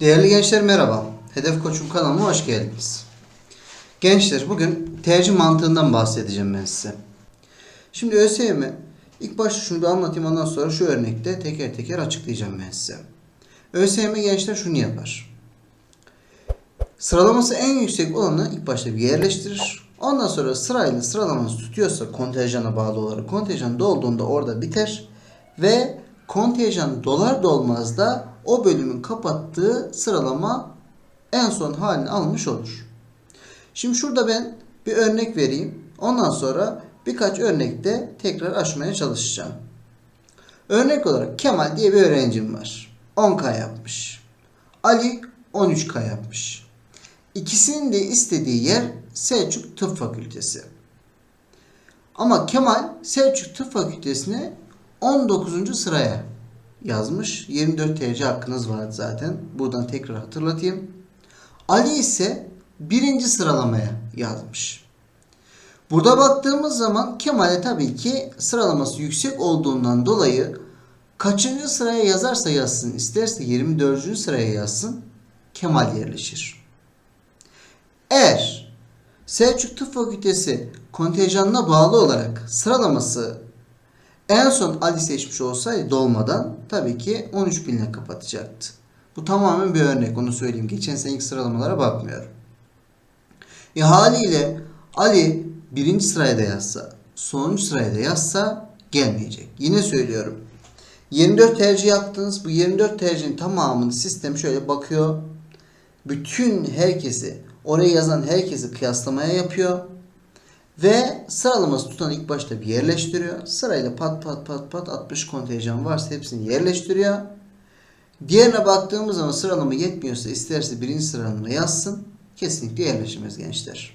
Değerli gençler merhaba. Hedef Koçum kanalıma hoş geldiniz. Gençler bugün tercih mantığından bahsedeceğim ben size. Şimdi ÖSYM ilk başta şunu bir anlatayım ondan sonra şu örnekte teker teker açıklayacağım ben size. ÖSYM gençler şunu yapar. Sıralaması en yüksek olanı ilk başta bir yerleştirir. Ondan sonra sırayla sıralaması tutuyorsa kontenjana bağlı olarak kontenjan dolduğunda orada biter. Ve kontenjan dolar dolmaz da o bölümün kapattığı sıralama en son halini almış olur. Şimdi şurada ben bir örnek vereyim. Ondan sonra birkaç örnekte tekrar aşmaya çalışacağım. Örnek olarak Kemal diye bir öğrencim var. 10K yapmış. Ali 13K yapmış. İkisinin de istediği yer Selçuk Tıp Fakültesi. Ama Kemal Selçuk Tıp Fakültesine 19. sıraya yazmış. 24 tercih hakkınız vardı zaten. Buradan tekrar hatırlatayım. Ali ise birinci sıralamaya yazmış. Burada baktığımız zaman Kemal'e tabii ki sıralaması yüksek olduğundan dolayı kaçıncı sıraya yazarsa yazsın, isterse 24. sıraya yazsın Kemal yerleşir. Eğer Selçuk Tıp Fakültesi kontenjanına bağlı olarak sıralaması en son Ali seçmiş olsaydı dolmadan tabii ki 13 binle kapatacaktı. Bu tamamen bir örnek onu söyleyeyim. Geçen seneki sıralamalara bakmıyorum. E haliyle Ali birinci sıraya da yazsa, sonuncu sıraya da yazsa gelmeyecek. Yine söylüyorum. 24 tercih yaptınız. Bu 24 tercihin tamamını sistem şöyle bakıyor. Bütün herkesi, oraya yazan herkesi kıyaslamaya yapıyor. Ve sıralaması tutan ilk başta bir yerleştiriyor. Sırayla pat pat pat pat 60 kontenjan varsa hepsini yerleştiriyor. Diğerine baktığımız zaman sıralama yetmiyorsa isterse birinci sıralama yazsın. Kesinlikle yerleşemez gençler.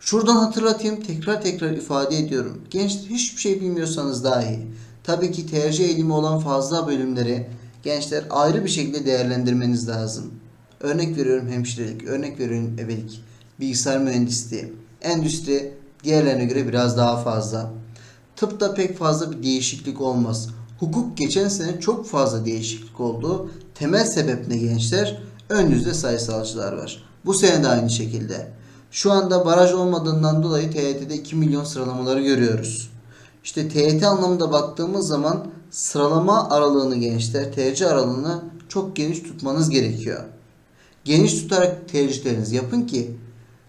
Şuradan hatırlatayım tekrar tekrar ifade ediyorum. Gençler hiçbir şey bilmiyorsanız dahi tabii ki tercih eğilimi olan fazla bölümleri gençler ayrı bir şekilde değerlendirmeniz lazım. Örnek veriyorum hemşirelik, örnek veriyorum ebelik, bilgisayar mühendisliği, endüstri diğerlerine göre biraz daha fazla. Tıpta pek fazla bir değişiklik olmaz. Hukuk geçen sene çok fazla değişiklik oldu. Temel sebep ne gençler? Önünüzde sayısalcılar var. Bu sene de aynı şekilde. Şu anda baraj olmadığından dolayı TYT'de 2 milyon sıralamaları görüyoruz. İşte TYT anlamında baktığımız zaman sıralama aralığını gençler, tercih aralığını çok geniş tutmanız gerekiyor. Geniş tutarak tercihlerinizi yapın ki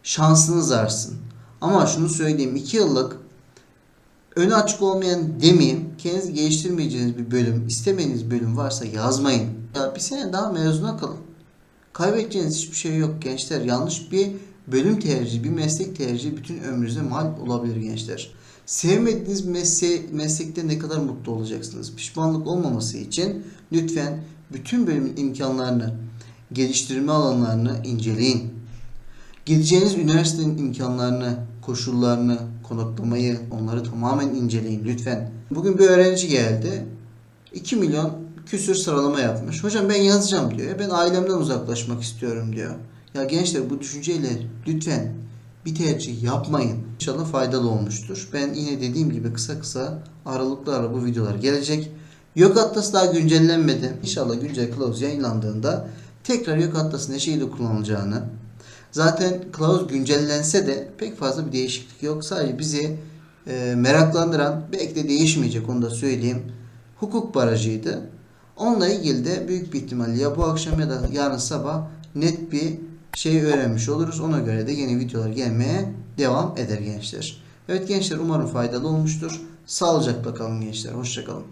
şansınız artsın. Ama şunu söyleyeyim 2 yıllık önü açık olmayan demeyeyim kendinizi geliştirmeyeceğiniz bir bölüm, istemediğiniz bölüm varsa yazmayın. Ya bir sene daha mezuna kalın. Kaybedeceğiniz hiçbir şey yok gençler. Yanlış bir bölüm tercihi, bir meslek tercihi bütün ömrünüze mal olabilir gençler. Sevmediğiniz mesle meslekte ne kadar mutlu olacaksınız? Pişmanlık olmaması için lütfen bütün bölümün imkanlarını, geliştirme alanlarını inceleyin. Gideceğiniz üniversitenin imkanlarını, koşullarını, konaklamayı, onları tamamen inceleyin lütfen. Bugün bir öğrenci geldi. 2 milyon küsür sıralama yapmış. Hocam ben yazacağım diyor. "Ya Ben ailemden uzaklaşmak istiyorum diyor. Ya gençler bu düşünceyle lütfen bir tercih yapmayın. İnşallah faydalı olmuştur. Ben yine dediğim gibi kısa kısa aralıklarla bu videolar gelecek. Yok Atlas daha güncellenmedi. İnşallah güncel kılavuz yayınlandığında tekrar Yok Atlas'ın ne şekilde kullanılacağını, Zaten kılavuz güncellense de pek fazla bir değişiklik yok. Sadece bizi e, meraklandıran, belki de değişmeyecek onu da söyleyeyim. Hukuk barajıydı. Onunla ilgili de büyük bir ihtimalle ya bu akşam ya da yarın sabah net bir şey öğrenmiş oluruz. Ona göre de yeni videolar gelmeye devam eder gençler. Evet gençler umarım faydalı olmuştur. Sağlıcakla kalın gençler. Hoşçakalın.